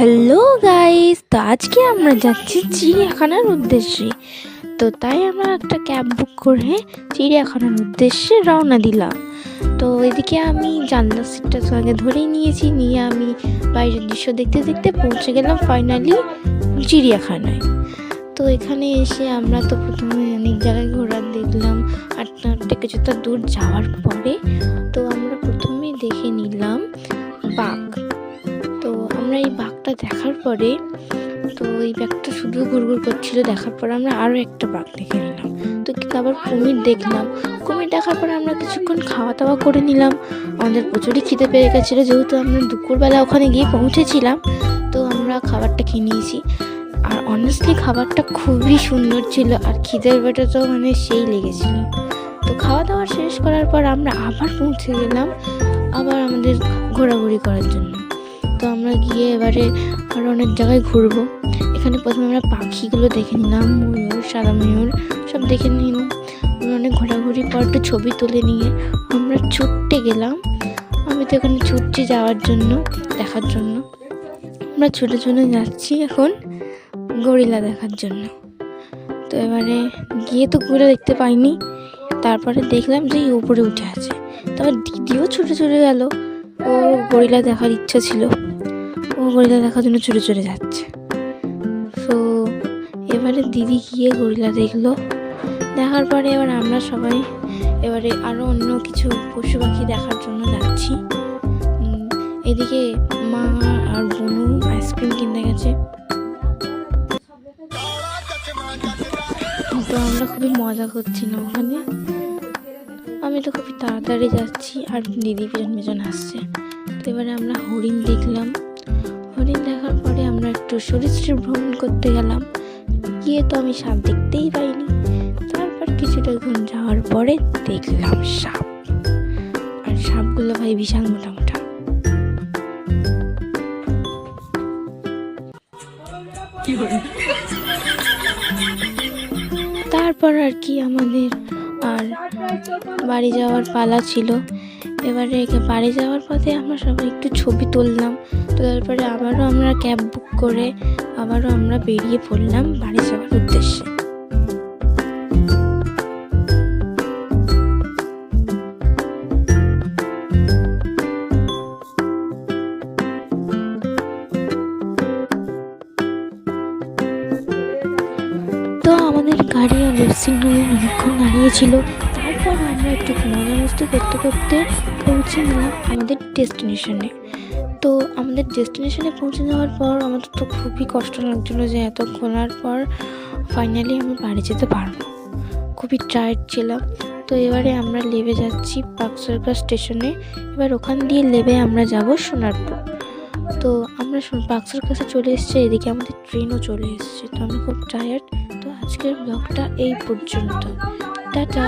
Hello guys তো আজকে আমরা যাচ্ছি চিড়িয়াখানার উদ্দেশ্যে। তো তাই আমরা একটা ক্যাব বুক করে চিড়িয়াখানার উদ্দেশ্যে রওনা দিলাম। তো এদিকে আমি জানলার সিটটা তো আগে ধরেই নিয়েছি, নিয়ে আমি বাইরের দৃশ্য দেখতে দেখতে পৌঁছে গেলাম ফাইনালি চিড়িয়াখানায়। তো এখানে এসে আমরা তো প্রথমে অনেক জায়গায় ঘোরার দেখলাম হাঁটতে হাঁটতে কিছুটা দূর যাওয়ার পরে তো আমরা প্রথমেই দেখে নিলাম বাঘ। তো আমরা এই বাঘটা দেখার পরে, তো এই ব্যাগটা শুধু ঘুরঘুর করছিল। দেখার পরে আমরা আরও একটা বাঘ দেখে নিলাম। তো কি- আবার কুমির দেখলাম। কুমির দেখার পরে আমরা কিছুক্ষণ খাওয়া দাওয়া করে নিলাম। আমাদের প্রচুরই খিদে পেয়ে গেছিল, যেহেতু আমরা দুপুরবেলা ওখানে গিয়ে পৌঁছেছিলাম, তো আমরা খাবারটা খেয়ে নিয়েছি। আর অনেস্টলি খাবারটা খুবই সুন্দর ছিল, আর খিদের বেটা তো মানে সেই লেগেছিল। তো খাওয়া দাওয়া শেষ করার পর আমরা আবার পৌঁছে গেলাম, আবার আমাদের ঘোরাঘুরি করার জন্য। তো আমরা গিয়ে এবারে আরও অনেক জায়গায় ঘুরবো। এখানে প্রথমে আমরা পাখিগুলো দেখে নিলাম, ময়ূর, সাদা ময়ূর, সব দেখে নিলাম। অনেক ঘোরাঘুরি পর একটু ছবি তুলে নিয়ে আমরা ছুটতে গেলাম। আমি তো এখানে ছুটছি যাওয়ার জন্য, দেখার জন্য। আমরা ছুটে ছুটে যাচ্ছি এখন গরিলা দেখার জন্য। তো এবারে গিয়ে তো ঘুরে দেখতে পাইনি, তারপরে দেখলাম যে উপরে উঠে আছে। তারপর দিদিও ছুটে ছুটে গেল। ওর গরিলা দেখার ইচ্ছা ছিল। ও গরিলা দেখার জন্য ছুটে ছুটে যাচ্ছে। তো এবারে দিদি গিয়ে গরিলা দেখল। দেখার পরে এবার আমরা সবাই এবারে আরও অন্য কিছু পশু পাখি দেখার জন্য যাচ্ছি। এদিকে মা আর বনু আইসক্রিম কিনতে গেছে। তো আমরা খুবই মজা করছিলাম ওখানে। আমি তো খুবই তাড়াতাড়ি যাচ্ছি আর দিদি পিছন পিছন আসছে। তো এবারে আমরা হরিণ দেখলাম। হরিণ দেখার পরে আমরা একটু সরিষে ভ্রমণ করতে গেলাম। গিয়ে তো আমি সাপ দেখতেই পাইনি। তারপর কিছুটা ঘুম যাওয়ার পরে দেখলাম সাপ। আর সাপগুলো ভাই বিশাল মোটা মোটা তারপর আর কি আমাদের আর বাড়ি যাওয়ার পালা ছিল। এবারে একে বাড়ি যাওয়ার পথে আমরা সবাই একটু ছবি তুললাম। তো তারপরে আবারও আমরা ক্যাব বুক করে আবারও আমরা বেরিয়ে পড়লাম বাড়ি যাওয়ার উদ্দেশ্যে। তো আমাদের গাড়ি আর সিগনালে অনেকক্ষণ দাঁড়িয়েছিল তারপর আমরা একটু মজা মস্তি করতে করতে পৌঁছে গেলাম আমাদের ডেস্টিনেশনে। তো আমাদের ডেস্টিনেশনে পৌঁছে যাওয়ার পর আমাদের তো খুবই কষ্ট লাগছিল যে এত খোলার পর ফাইনালি আমি বাড়ি যেতে পারব। খুবই টায়ার্ড ছিলাম। তো এবারে আমরা লেবে যাচ্ছি পার্ক স্টেশনে। এবার ওখান দিয়ে লেবে আমরা যাব সোনারপুর। তো আমরা পাকসার কাছে চলে এসেছি, এদিকে আমাদের ট্রেনও চলে এসেছে। তো আমি খুব টায়ার্ড তো আজকের ব্লগটা এই পর্যন্ত। টাটা!